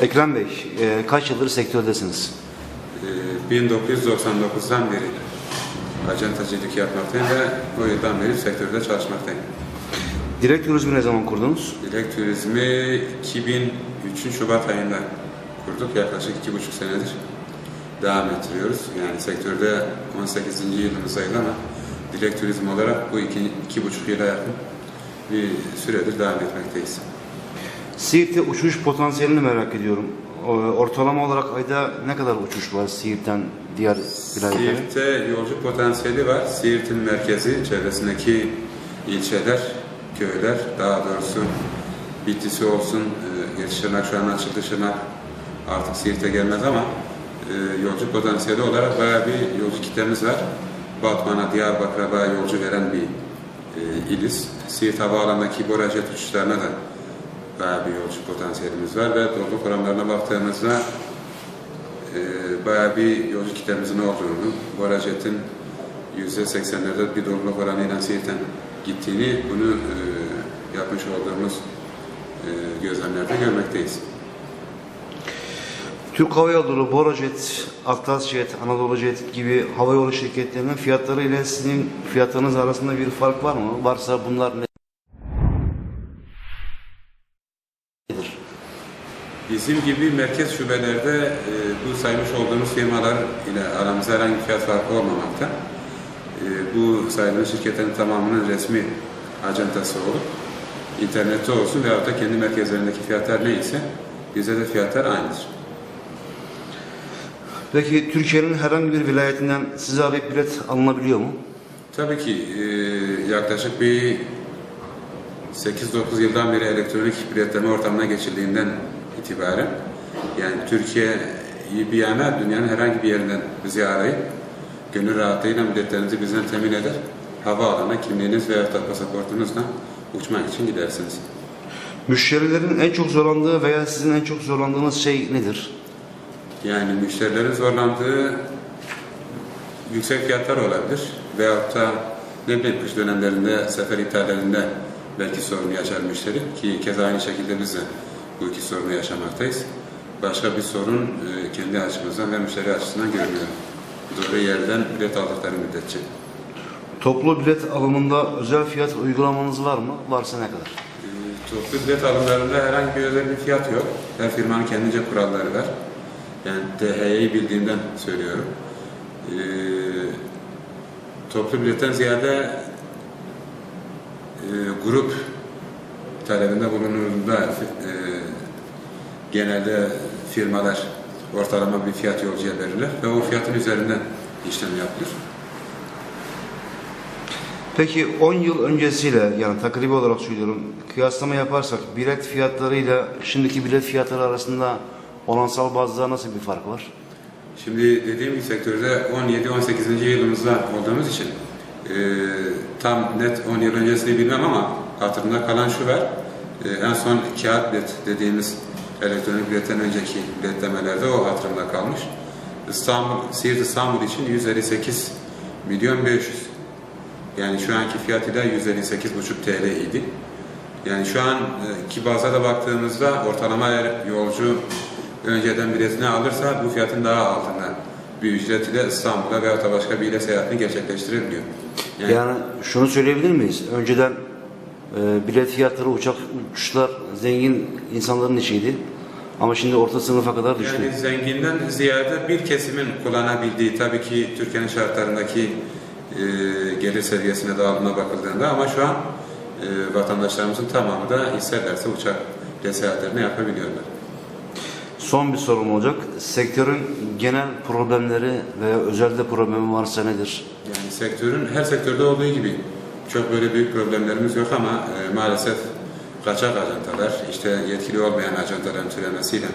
Ekrem Bey, e, kaç yıldır sektördesiniz? Ee, 1999'dan beri acentacılık yapmaktayım ve o yıldan beri sektörde çalışmaktayım. Direkt turizmi ne zaman kurdunuz? Dilek Turizmi 2003'ün Şubat ayında kurduk. Yaklaşık iki buçuk senedir devam ettiriyoruz. Yani sektörde 18. yılımızdayız ama Dilek Turizm olarak bu iki, iki buçuk yıla yakın bir süredir devam etmekteyiz. Siirt'te uçuş potansiyelini merak ediyorum. Ortalama olarak ayda ne kadar uçuş var Siirt'ten diğer vilayetlere? Siirt'te yolcu potansiyeli var. Siirt'in merkezi, çevresindeki ilçeler, köyler, daha doğrusu Bitlis'i olsun, Şırnak şu an açıldı Şırnak artık Siirt'e gelmez ama e, yolcu potansiyeli olarak bayağı bir yolcu kitlemiz var. Batman'a, Diyarbakır'a bayağı yolcu veren bir e, iliz. Siirt Havaalanı'ndaki Borajet uçuşlarına da bayağı bir yolcu potansiyelimiz var ve doluluk oranlarına baktığımızda e, bayağı bir yolcu kitlemizin olduğunu, Borajet'in %80'lerde bir doluluk oranıyla Siirt'ten gittiğini, bunu e, yapmış olduğumuz e, gözlemlerde görmekteyiz. Türk Hava Yolları, Borajet, Aktasjet, Anadolu Jet gibi havayolu şirketlerinin fiyatları ile sizin fiyatlarınız arasında bir fark var mı? Varsa bunlar ne? Bizim gibi merkez şubelerde e, bu saymış olduğumuz firmalar ile aramızda herhangi fiyat farkı olmamakta. E, bu sayılan şirketlerin tamamının resmi acentası olup internette olsun veyahut da kendi merkezlerindeki fiyatlar neyse bize de fiyatlar aynıdır. Peki Türkiye'nin herhangi bir vilayetinden size arayıp bilet alınabiliyor mu? Tabii ki e, yaklaşık bir 8-9 yıldan beri elektronik biletleme ortamına geçildiğinden itibaren yani Türkiye'yi bir yana dünyanın herhangi bir yerinden bizi arayıp gönül rahatlığıyla biletlerinizi bizden temin eder. Havaalanına kimliğiniz veya da pasaportunuzla uçmak için gidersiniz. Müşterilerin en çok zorlandığı veya sizin en çok zorlandığınız şey nedir? Yani müşterilerin zorlandığı yüksek fiyatlar olabilir. Veyahut da ne bileyim kış dönemlerinde sefer iptallerinde belki sorun yaşar müşteri ki keza aynı şekilde biz de bu iki sorunu yaşamaktayız. Başka bir sorun e, kendi açımızdan ve müşteri açısından görünüyor. Doğru yerden bilet aldıkları müddetçe. Toplu bilet alımında özel fiyat uygulamanız var mı? Varsa ne kadar? E, Toplu bilet alımlarında herhangi bir özel bir fiyat yok. Her firmanın kendince kuralları var. Yani DHY'yi bildiğimden söylüyorum. E, toplu biletten ziyade e, grup talebinde bulunduğunda e, genelde firmalar ortalama bir fiyat yolcuya verirler ve o fiyatın üzerinden işlem yapılır. Peki 10 yıl öncesiyle yani takribi olarak söylüyorum kıyaslama yaparsak bilet fiyatlarıyla şimdiki bilet fiyatları arasında oransal bazda nasıl bir fark var? Şimdi dediğim gibi sektörde 17-18. yılımızda olduğumuz için e, tam net 10 yıl öncesini bilmem ama hatırımda kalan şu var. E, en son kağıt bilet dediğimiz elektronik biletten önceki biletlemelerde o hatırımda kalmış. İstanbul, Siirt İstanbul için 158 milyon 500. Yani şu anki fiyatıyla 158,5 TL idi. Yani şu an e, baza da baktığımızda ortalama yolcu önceden biletini alırsa bu fiyatın daha altında bir ücret ile İstanbul'a veya da başka bir ile seyahatini gerçekleştirebiliyor. Yani, Yani şunu söyleyebilir miyiz? Önceden e, bilet fiyatları uçak uçuşlar zengin insanların içiydi. Ama şimdi orta sınıfa kadar düştü. yani zenginden ziyade bir kesimin kullanabildiği tabii ki Türkiye'nin şartlarındaki e, gelir seviyesine dağılımına bakıldığında ama şu an e, vatandaşlarımızın tamamı da isterlerse uçak seyahatlerini yapabiliyorlar. Son bir sorum olacak. Sektörün genel problemleri veya özelde problemi varsa nedir? Yani sektörün her sektörde olduğu gibi çok böyle büyük problemlerimiz yok ama e, maalesef kaçak ajantalar, işte yetkili olmayan ajantaların türemesiyle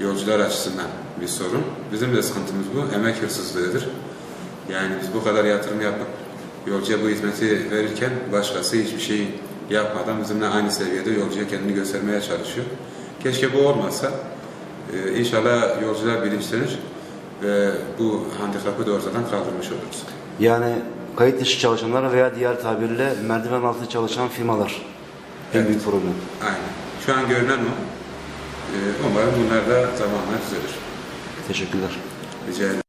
yolcular açısından bir sorun. Bizim de sıkıntımız bu. Emek hırsızlığıdır. Yani biz bu kadar yatırım yapıp yolcuya bu hizmeti verirken başkası hiçbir şey yapmadan bizimle aynı seviyede yolcuya kendini göstermeye çalışıyor. Keşke bu olmasa. Ee, inşallah yolcular bilinçlenir ve bu handikapı da ortadan kaldırmış oluruz. Yani kayıt dışı çalışanlar veya diğer tabirle merdiven altı çalışan firmalar. En Evet. büyük problem. Aynen. Şu an görünen o. Ee, umarım bunlar da zamanla düzelir. Teşekkürler. Rica ederim.